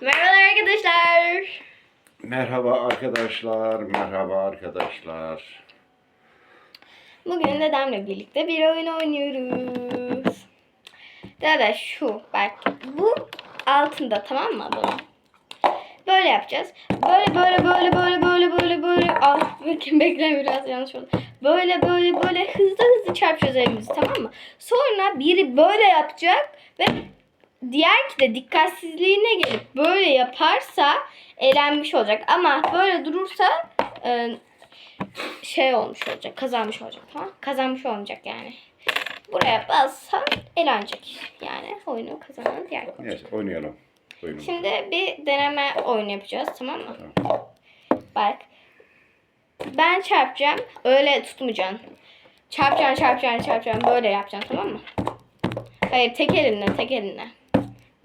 Merhaba arkadaşlar. Merhaba arkadaşlar, merhaba arkadaşlar. Bugün dedemle birlikte bir oyun oynuyoruz. Dede şu bak bu altında tamam mı adamın? Böyle yapacağız. Böyle böyle böyle böyle böyle böyle böyle ah bekle bekle biraz yanlış oldu. Böyle böyle böyle hızlı hızlı çarpacağız elimizi tamam mı? Sonra biri böyle yapacak ve diğer ki de dikkatsizliğine gelip böyle yaparsa elenmiş olacak. Ama böyle durursa e, şey olmuş olacak, kazanmış olacak tamam Kazanmış olmayacak yani. Buraya bassan elenecek. Yani oyunu kazanan diğer olacak. Neyse oynayalım. Oyunu. Şimdi bir deneme oyunu yapacağız tamam mı? Tamam. Bak. Ben çarpacağım. Öyle tutmayacaksın. Çarpacaksın, çarpacaksın, çarpacaksın. Böyle yapacaksın tamam mı? Hayır tek elinle, tek elinle.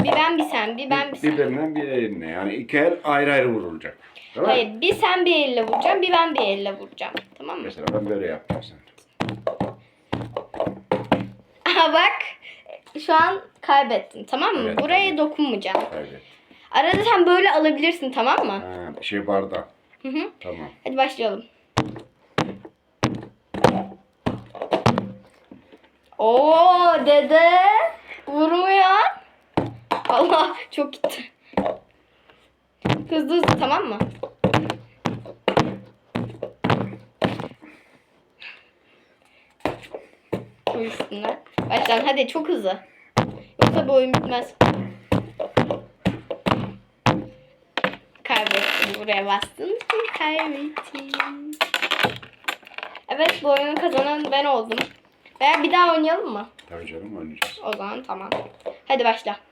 Bir ben bir sen, bir ben bir sen. Birbirinden bir eline yani iki el ayrı ayrı vurulacak. Değil mi? Hayır bir sen bir elle vuracaksın, bir ben bir elle vuracağım. Tamam mı? Mesela ben böyle yapacağım sen. Aha bak. Şu an kaybettin tamam mı? Evet, Buraya evet. dokunmayacaksın. Evet. Arada sen böyle alabilirsin tamam mı? Ha, şey bardak. Hı hı. Tamam. Hadi başlayalım. Oo dede vurmuyor. Allah çok gitti. Hızlı hızlı tamam mı? Koy üstüne. Baştan hadi çok hızlı. Yoksa bu oyun bitmez. Kaybettin buraya bastın. Kaybettin. Evet bu oyunu kazanan ben oldum. Veya bir daha oynayalım mı? Tabii canım oynayacağız. O zaman tamam. Hadi başla.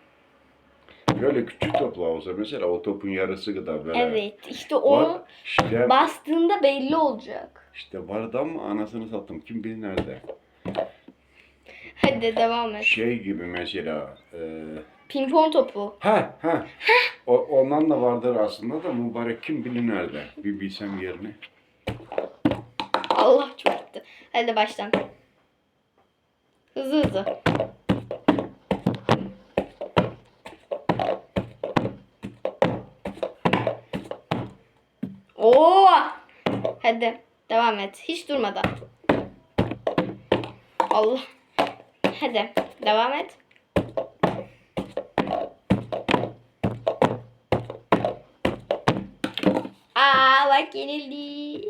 Böyle küçük toplar olsa mesela o topun yarısı kadar böyle. Evet işte o işte, bastığında belli olacak. işte bardak mı anasını sattım kim bilir nerede. Hadi devam et. Şey gibi mesela. E, Pimpon topu. ha ha. O, ondan da vardır aslında da mübarek kim bilir nerede. Bir bilsem yerini. Allah çok gitti. Hadi baştan. Hızlı hızlı. Oo! Hadi devam et. Hiç durmadan. Allah. Hadi devam et. Aa bak yenildi.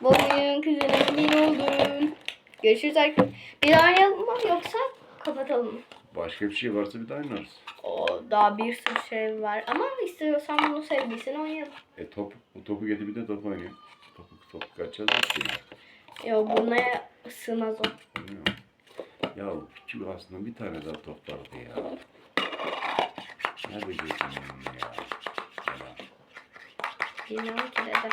Bu oyunun kızının bir oldun. Görüşürüz arkadaşlar. Bir daha oynayalım mı yoksa kapatalım mı? Başka bir şey varsa bir daha oynarız. O daha bir sürü şey var. Ama istiyorsan bunu sevdiysen oynayalım. E top, bu topu getir bir de top oynayalım. Topu, top kaçacağız ki. Yo buna sığmaz o. Ya küçük aslında bir tane daha top vardı ya. Nerede gördün onu ya? Bilmiyorum ki dede.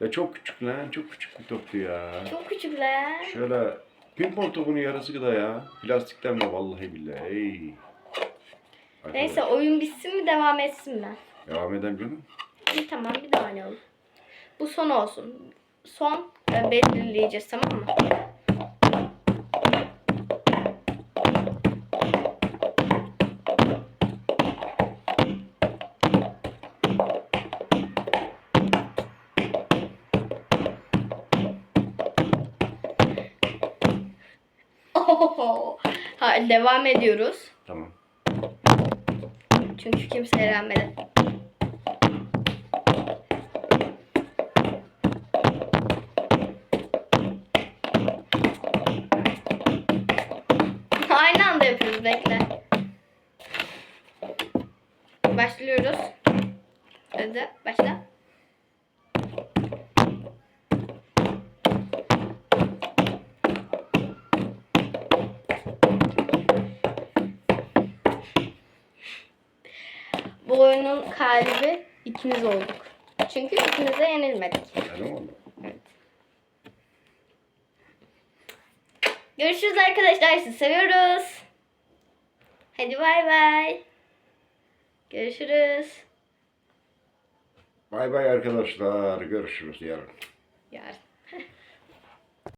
Ya çok küçük lan, çok küçük bir toptu ya. Çok küçükler. Şöyle pimpon topunun yarısı kadar ya. Plastikten mi vallahi billahi. Ey. Neyse Arkadaş, oyun bitsin mi devam etsin mi? Devam edelim canım. İyi tamam bir daha oynayalım. Bu son olsun. Son e, belirleyeceğiz tamam mı? Ha, devam ediyoruz. Tamam. Çünkü kimse eğlenmedi. Aynı anda yapıyoruz bekle. Başlıyoruz. Hadi başla. Bu oyunun galibi ikimiz olduk. Çünkü ikimiz de yenilmedik. Öyle mi oldu? Evet. Görüşürüz arkadaşlar. Sizi seviyoruz. Hadi bay bay. Görüşürüz. Bay bay arkadaşlar. Görüşürüz yarın. Yarın.